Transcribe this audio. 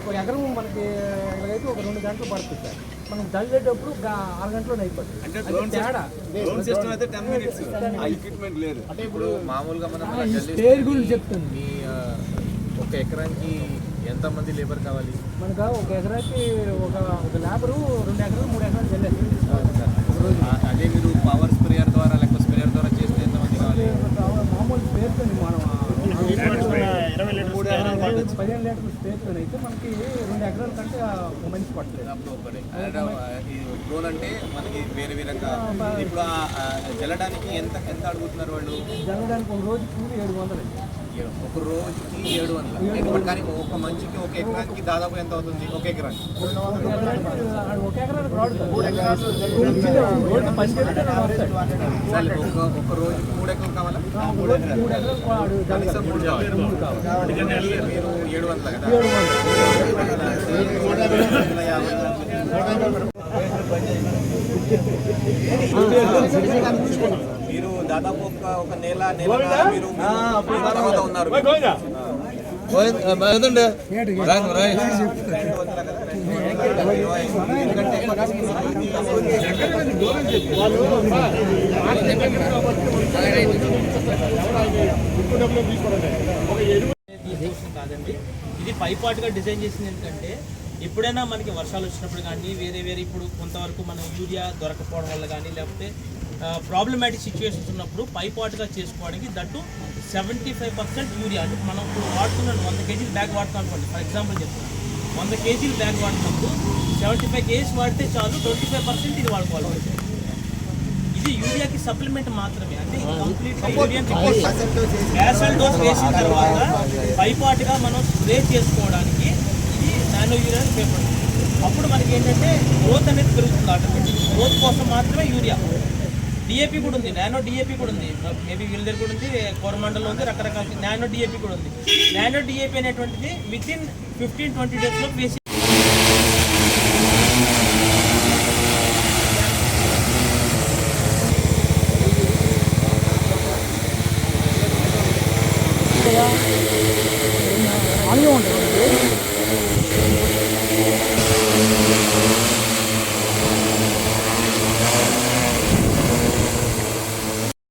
ఒక ఎకరం మనకి ఇలాగైతే ఒక రెండు గంటలు పడుతుంది సార్ మనం చల్లేటప్పుడు ఆరు గంటలు అయిపోతుంది. అంటే అది డ్రోన్ తేడా. డ్రోన్ సిస్టమ్ అయితే టెన్ మినిట్స్ ఆ ఎక్విప్మెంట్ లేదు. ఇప్పుడు మామూలుగా మనం ఆ, ఈ స్టేజ్ గురించి చెప్తుంది. ఒక ఎకరానికి ఎంతమంది లేబర్ కావాలి? మనకు ఒక ఎకరాకి ఒక ఒక లేబరు రెండు ఎకరాలు మూడు ఎకరాలు చెల్లేదు అదే మీరు పదిహేను లీటర్ల అయితే మనకి రెండు ఎకరాల కంటే పట్టలేదు. అంటే, మనకి వేరే వేరేగా ఇప్పుడు జల్లడానికి ఎంత ఎంత అడుగుతున్నారు వాళ్ళు? జరగడానికి ఒక రోజు కూలి ఏడు వందలు. ఒక రోజుకి ఏడు వందలు. కానీ ఒక మంచికి ఒక ఎకరానికి దాదాపు ఎంత అవుతుంది? ఒక ఎకరానికి. ఒక ఎకరానికి మూడు ఎకరాలు కావాలా కనీసం మూడు కావాలి మీరు ఏడు వందలు కదా ఏడు వందలు మీరు దాదాపు ఒక ఒక నెల నెల మీరు తర్వాత ఉన్నారు డిజైన్ కాదండి ఇది పైపాటుగా డిజైన్ చేసింది ఏంటంటే ఎప్పుడైనా మనకి వర్షాలు వచ్చినప్పుడు కానీ వేరే వేరే ఇప్పుడు కొంతవరకు మనం యూరియా దొరకపోవడం వల్ల కానీ లేకపోతే ప్రాబ్లమాటిక్ సిచ్యువేషన్స్ ఉన్నప్పుడు పైపాటుగా చేసుకోవడానికి that seventy five percent urea అంటే మనం ఇప్పుడు వాడుతున్నాం వంద కేజీలు బ్యాగ్ వాడుతాం అనుకోండి. ఫర్ ఎగ్జాంపుల్ చెప్తున్నాను వంద కేజీలు బ్యాగ్ వాడినప్పుడు సెవెంటీ ఫైవ్ కేజీస్ వాడితే చాలు ట్వంటీ ఫైవ్ పర్సెంట్ ఇది వాడుకోవాలి. ఇది యూరియాకి సప్లిమెంట్ మాత్రమే. అంటే కంప్లీట్ యూరియా గ్యాసల్ డోస్ వేసిన తర్వాత పైపాటుగా మనం స్ప్రే చేసుకోవడానికి ఇది నానో యూరియా ఉపయోగపడుతుంది. అప్పుడు మనకి ఏంటంటే గ్రోత్ అనేది పెరుగుతుంది ఆటోమేటిక్ గ్రోత్ కోసం మాత్రమే యూరియా. డిఏపి కూడా ఉంది. నానో డిఏపి కూడా ఉంది. మేబీ వీళ్ళ దగ్గర కూడా ఉంది కోరమండల్లో ఉంది రకరకాల నానో డిఏపి కూడా ఉంది. నానో డిఏపి అనేటువంటిది విత్ ఇన్ ఫిఫ్టీన్ ట్వంటీ డేస్లో వేసి అలాగే ఉంటుంది.